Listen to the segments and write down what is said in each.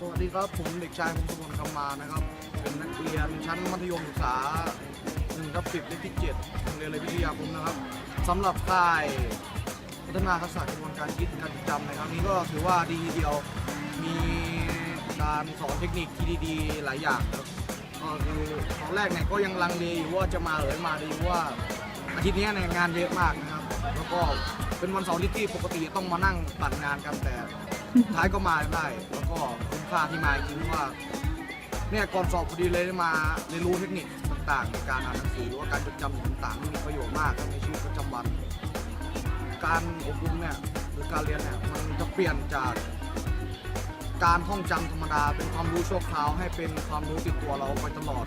สวัสดีครับ ผมเด็กชายพงศกรคำมานะครับ เป็นนักเรียนชั้นมัธยมศึกษา1ทับ10เลขที่7โรงเรียนเลยวิทยาคมนะครับสำหรับค่ายพัฒนาทักษะกระบวนการคิดการจำในครั้งนี้ก็ถือว่าดีทีเดียว มีการสอนเทคนิคที่ดีๆ หลายอย่างครับก็คือตอนแรกเนี่ยก็ยังลังเลอยู่ว่าจะมาหรือไม่มาดีเพราะว่าอาทิตย์นี้เนี่ยงานเยอะมากนะครับ แล้วก็เป็นวันเสาร์ที่ปกติต้องมานั่งปั่นงานกันแต่ ท้ายก็มาได้ แล้วก็คุ้มค่าที่มาจริงว่า เนี่ยก่อนสอบพอดีเลยได้มาเรียนรู้เทคนิคต่างๆในการอ่านหนังสือหรือว่าการจดจำต่างๆที่มีประโยชน์มากครับในชีวิตประจำวัน การอบรมเนี่ยหรือการเรียนเนี่ยมันจะเปลี่ยนจากการท่องจำธรรมดาเป็นความรู้ชั่วคราวให้เป็นความรู้ติดตัวเราไปตลอด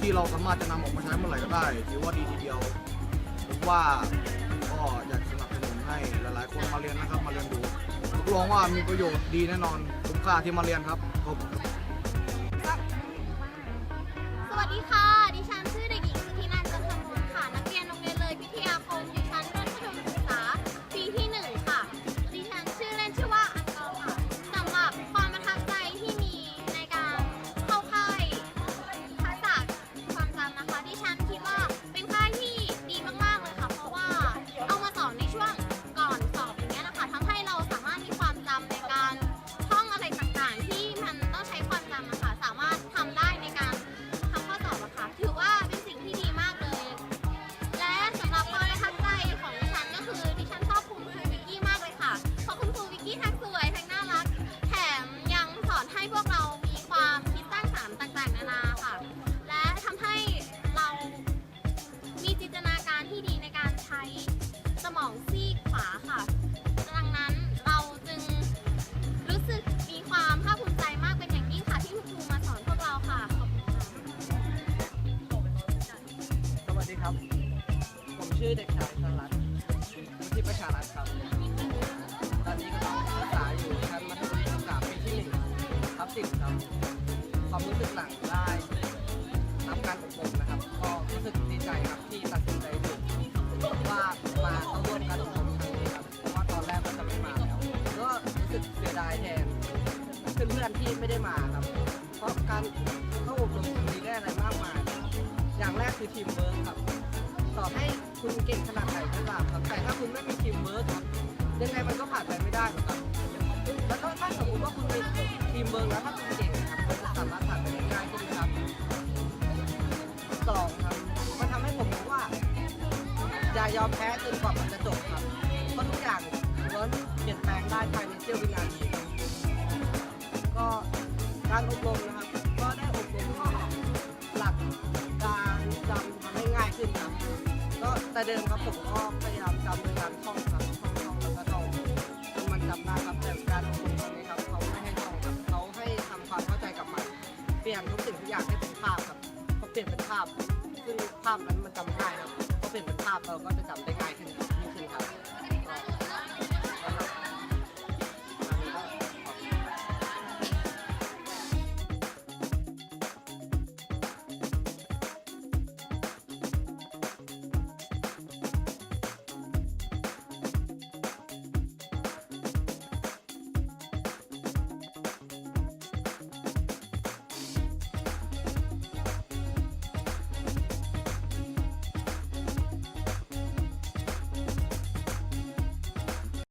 ที่เราสามารถจะนำออกมาใช้เมื่อไหร่ก็ได้ถือว่าดีทีเดียวผมว่าก็อยากสนับสนุนให้หลายๆ คนมาเรียนนะครับมาเรียนดู รับรองว่ามีประโยชน์ดีแน่นอนคุ้มค่าที่มาเรียนครับขอบ ชื่อเด็กชายชลัดวุฒิประชารัตน์ครับ ตอนนี้กำลังศึกษาอยู่ชั้นมัธยมศึกษาปีที่หนึ่งทับสิบครับความรู้สึกหลังได้รับการอบรมนะครับ ก็รู้สึกดีใจครับที่ตัดสินใจถูกว่ามาเข้าร่วมการอบรมครั้งนี้ครับเพราะว่าตอนแรกก็จะไม่มาแล้วก็รู้สึกเสียดายแทนเพื่อนๆที่ไม่ได้มาครับ เพราะการเข้าอบรมครั้งนี้ได้อะไรมากมาย อย่างแรกคือทีมเวิร์คครับต่อให้ คุณเก่งขนาดไหนก็ตามครับ แต่ถ้าคุณไม่มีทีมเวิร์คครับยังไงมันก็ผ่านไปไม่ได้หรอกครับ แล้วก็ถ้าสมมติว่าคุณมีทีมเวิร์คแล้วถ้าคุณเก่งนะครับมันจะสามารถผ่านไปได้ง่ายขึ้นครับสองครับมันทำให้ผมรู้ว่าอย่ายอมแพ้จนกว่ามันจะจบครับเพราะทุกอย่างล้วนเปลี่ยนแปลงได้ภายในเสี้ยววินาทีก็การอบรมนะ แต่เดิมครับผมก็พยายามจำในการท่องครับท่องท่องแล้วก็ท่องจนมันจำได้ครับแต่การอบรมตรงนี้ครับเขาไม่ให้ท่องครับเขาให้ทำความเข้าใจกับมันเปลี่ยนทุกสิ่งทุกอย่างให้เป็นภาพครับพอเปลี่ยนเป็นภาพซึ่งภาพนั้นมันจำง่ายครับพอเปลี่ยนเป็นภาพเราก็จะจำได้ง่ายขึ้นยิ่งขึ้นครับ